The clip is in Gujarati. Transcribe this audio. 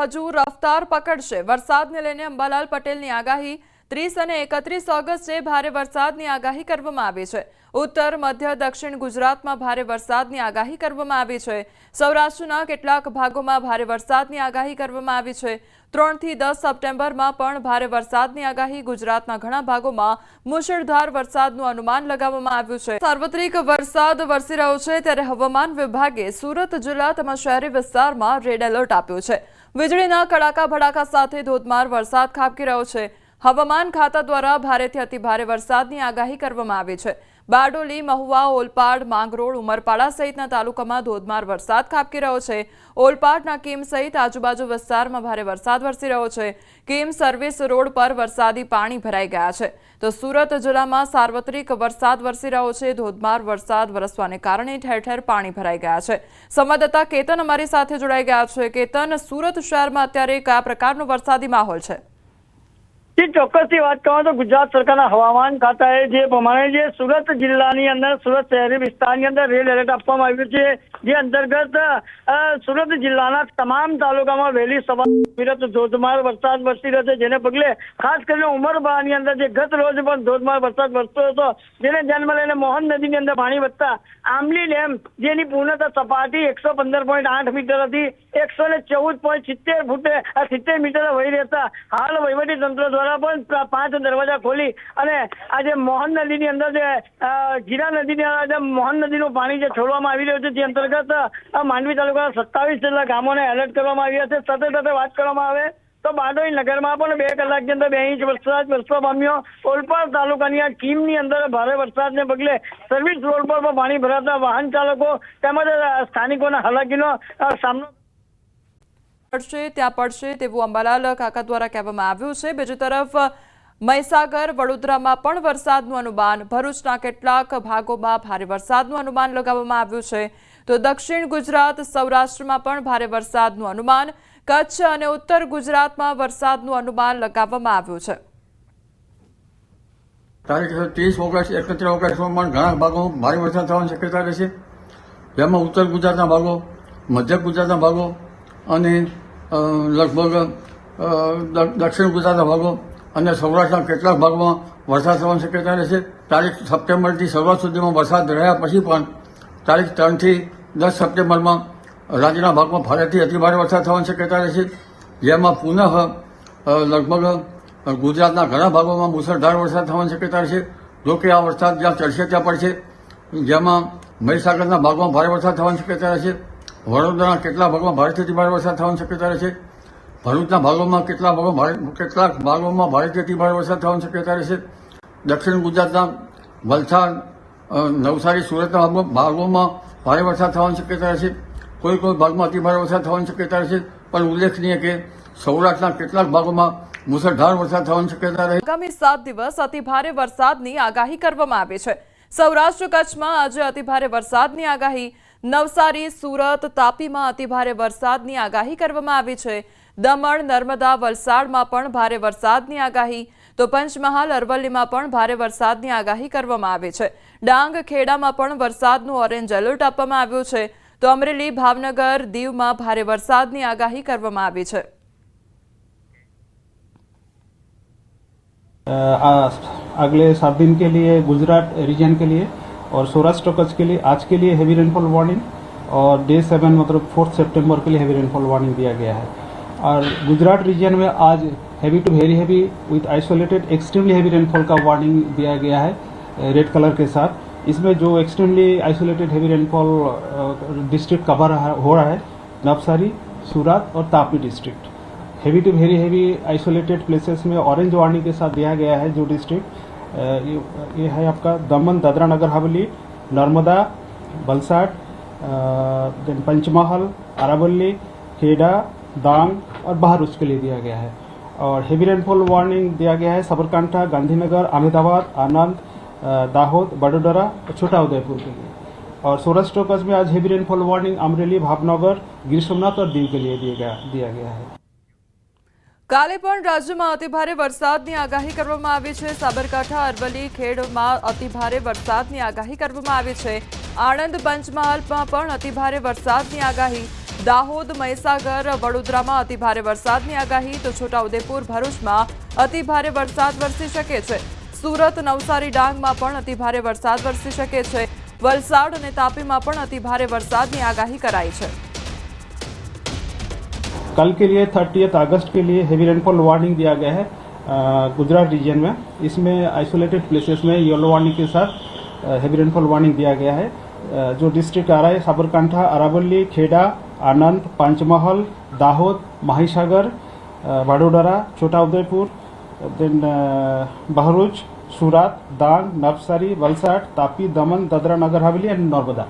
હજુ રફતાર પકડશે. વરસાદને લઈને અંબાલાલ પટેલની આગાહી ત્રીસ અને એકત્રીસ ઓગસ્ટે ભારે વરસાદની આગાહી કરવામાં આવી છે. ઉત્તર, મધ્ય, દક્ષિણ ગુજરાતમાં ભારે વરસાદની આગાહી કરવામાં આવી છે. સૌરાષ્ટ્રના કેટલાક ભાગોમાં ભારે વરસાદની આગાહી કરવામાં આવી છે. ત્રણથી દસ સપ્ટેમ્બરમાં પણ ભારે વરસાદની આગાહી ગુજરાતના ઘણા ભાગોમાં મુશળધાર વરસાદનું અનુમાન લગાવવામાં આવ્યું છે. સાર્વત્રિક વરસાદ વરસી રહ્યો છે ત્યારે હવામાન વિભાગે સુરત જિલ્લા તેમજ શહેરી વિસ્તારમાં રેડ એલર્ટ આપ્યું છે. વીજળીના કડાકા ભડાકા સાથે ધોધમાર વરસાદ ખાબકી રહ્યો છે. હવામાન ખાતા દ્વારા ભારેથી અતિભારે વરસાદની આગાહી કરવામાં આવી છે. બારડોલી, મહુવા, ઓલપાડ, માંગરોળ, ઉમરપાડા સહિતના તાલુકામાં ધોધમાર વરસાદ ખાબકી રહ્યો છે. ઓલપાડના કીમ સહિત આજુબાજુ વિસ્તારમાં ભારે વરસાદ વરસી રહ્યો છે. કીમ સર્વિસ રોડ પર વરસાદી પાણી ભરાઈ ગયા છે. તો સુરત જિલ્લામાં સાર્વત્રિક વરસાદ વરસી રહ્યો છે. ધોધમાર વરસાદ વરસવાને કારણે ઠેર ઠેર પાણી ભરાઈ ગયા છે. સંવાદદાતા કેતન અમારી સાથે જોડાઈ ગયા છે. કેતન, સુરત શહેરમાં અત્યારે કયા પ્રકારનો વરસાદી માહોલ છે? જી ચોક્કસથી વાત કરવા તો ગુજરાત સરકારના હવામાન ખાતાએ જે પ્રમાણે જે સુરત જિલ્લાની અંદર, સુરત શહેરી વિસ્તારની અંદર રેડ એલર્ટ આપવામાં આવ્યું છે, જે અંતર્ગત સુરત જિલ્લાના તમામ તાલુકામાં વહેલી સવાર ધોધમાર વરસાદ વરસી રહ્યો છે, જેને પગલે ખાસ કરીને ઉમરપાડાની અંદર જે ગત રોજ પણ ધોધમાર વરસાદ વરસતો હતો, જેને ધ્યાનમાં લઈને મોહન નદીની અંદર પાણી વધતા આમલી ડેમ, જેની પૂર્ણતા સપાટી એકસો પંદર પોઈન્ટ આઠ મીટર હતી, એકસો ને ચૌદ પોઈન્ટ સિત્તેર ફૂટે સિત્તેર મીટર વહી રહેતા હાલ વહીવટી તંત્ર દ્વારા પણ પાંચ દરવાજા ખોલી અને આજે મોહન નદીની અંદર જે ગીરા નદીની અંદર જે મોહન નદીનું પાણી જે છોડવામાં આવી રહ્યું છે તે અંતર્ગત માંડવી તાલુકાના સત્તાવીસ જેટલા ગામોને એલર્ટ કરવામાં આવ્યા છે. સાથે સાથે વાત કરવામાં આવે તો બારડોલી નગરમાં પણ બે કલાકની અંદર બે ઇંચ વરસાદ, વરસવા પામ્યો. ઓલપાડ તાલુકાની આ કીમની અંદર ભારે વરસાદને પગલે સર્વિસ રોડ પર પાણી ભરાતા વાહન ચાલકો તેમજ સ્થાનિકોના હાલાકીનો સામનો પડશે, ત્યાં પડશે તેવું અંબાલાલ કાકા દ્વારા કહેવામાં આવ્યું છે. બીજી તરફ, મહીસાગર, વડોદરામાં પણ વરસાદનું અનુમાન, ભરૂચના કેટલાક ભાગોમાં ભારે વરસાદનું અનુમાન લગાવવામાં આવ્યું છે. તો દક્ષિણ ગુજરાત, સૌરાષ્ટ્રમાં પણ ભારે વરસાદનું અનુમાન, કચ્છ અને ઉત્તર ગુજરાતમાં વરસાદનું અનુમાન લગાવવામાં આવ્યું છે. તારીખ ત્રીસ ઓગસ્ટ, એકત્રીસ ઓગસ્ટમાં ઘણા ભાગો ભારે વરસાદ થવાની શક્યતા રહેશે જેમાં ઉત્તર ગુજરાતના ભાગો, મધ્ય ગુજરાતના ભાગો અને લગભગ દક્ષિણ ગુજરાતના ભાગો અને સૌરાષ્ટ્રના કેટલાક ભાગમાં વરસાદ થવાની શક્યતા રહેશે તારીખ સપ્ટેમ્બરથી શરૂઆત સુધીમાં વરસાદ રહ્યા પછી પણ તારીખ ત્રણથી દસ સપ્ટેમ્બરમાં રાજ્યના ભાગમાં ભારેથી અતિભારે વરસાદ થવાની શક્યતા રહેશે જેમાં પુનઃ લગભગ ગુજરાતના ઘણા ભાગોમાં મુસળધાર વરસાદ થવાની શક્યતા રહેશે જોકે આ વરસાદ જ્યાં ચડશે ત્યાં પડશે. જેમાં મહીસાગરના ભાગમાં ભારે વરસાદ થવાની શક્યતા રહેશે વડોદરાના કેટલા ભાગમાં ભારેથી ભારે વરસાદ થવાની શક્યતા રહેશે ભરૂચના ભાગોમાં કેટલા ભાગો ભારે, કેટલાક ભાગોમાં ભારેથી ભારે વરસાદ થવાની શક્યતા રહેશે દક્ષિણ ગુજરાતના વલસાડ નવસારી, સુરતના ભાગોમાં ભારે વરસાદ થવાની શક્યતા રહેશે કોઈ કોઈ ભાગમાં અતિભારે વરસાદ થવાની શક્યતા રહેશે પણ ઉલ્લેખનીય કે સૌરાષ્ટ્રના કેટલાક ભાગોમાં મુસળધાર વરસાદ થવાની શક્યતા રહે. આગામી સાત દિવસ અતિભારે વરસાદની આગાહી કરવામાં આવી છે. સૌરાષ્ટ્ર કચ્છમાં આજે અતિભારે વરસાદની આગાહી નવસારી સુરત તાપીમાં અતિભારે વરસાદની આગાહી કરવામાં આવી છે દમણ નર્મદા વલસાડમાં પણ ભારે વરસાદની આગાહી તો પંચમહાલ અરવલ્લીમાં પણ ભારે વરસાદની આગાહી કરવામાં આવી છે ડાંગ ખેડામાં પણ વરસાદનું ઓરેન્જ એલર્ટ આપવામાં આવ્યું છે તો અમરેલી ભાવનગર દીવમાં ભારે વરસાદની આગાહી કરવામાં આવી છે अ, आ- अगले सात दिन के लिए गुजरात रीजन के लिए और सौराष्ट्र कच्छ के लिए, आज के लिए हैवी रेनफॉल वार्निंग और डे सेवन मतलब फोर्थ सेप्टेम्बर के लिए हैवी रेनफॉल वार्निंग दिया गया है। और गुजरात रीजन में आज heavy to very heavy with isolated extremely heavy rainfall का वार्निंग दिया गया है रेड कलर के साथ। इसमें जो extremely isolated heavy rainfall district cover हो रहा है नवसारी सूरत और Tapi district heavy to very heavy isolated places में ऑरेंज वार्निंग के साथ दिया गया है जो डिस्ट्रिक्ट ये, है आपका दमन दादरा नगर हवेली नर्मदा वलसाड देन पंचमहल अरावली खेड़ा दांग और बहारूच के लिए दिया गया है। और हेवी रेनफॉल वार्निंग दिया गया है साबरकांठा गांधीनगर अहमदाबाद आनंद दाहोद बडोदरा और छोटा उदयपुर के लिए। और सौराष्ट्र में आज heavy rainfall warning Amreli Bhavnagar Gir Somnath और दीव के लिए दिया गया दिया गया है। કાલે પણ રાજ્યમાં અતિભારે વરસાદની આગાહી કરવામાં આવી છે. સાબરકાંઠા, અરવલ્લી, ખેડમાં અતિભારે વરસાદની આગાહી કરવામાં આવી છે. આણંદ પંચમહાલમાં પણ અતિભારે વરસાદની આગાહી. દાહોદ, મહીસાગર, વડોદરામાં અતિભારે વરસાદની આગાહી. તો છોટાઉદેપુર, ભરૂચમાં અતિભારે વરસાદ વરસી શકે છે. સુરત, નવસારી, ડાંગમાં પણ અતિભારે વરસાદ વરસી શકે છે. વલસાડ અને તાપીમાં પણ અતિભારે વરસાદની આગાહી કરાઈ છે. कल के लिए थर्टियथ अगस्त के लिए हेवी रेनफॉल वार्निंग दिया गया है गुजरात रीजन में। इसमें आइसोलेटेड प्लेसेस में येलो वार्निंग के साथ हेवी रेनफॉल वार्निंग दिया गया है। जो डिस्ट्रिक्ट आ रहा है, Sabarkantha, Aravalli, Kheda, Anand, Panchmahal, Dahod Mahisagar Vadodara Chhota Udepur then Bharuch Surat Dang Navsari Valsad, Tapi, Daman, Dadra, Nagar, Haveli and Narmada.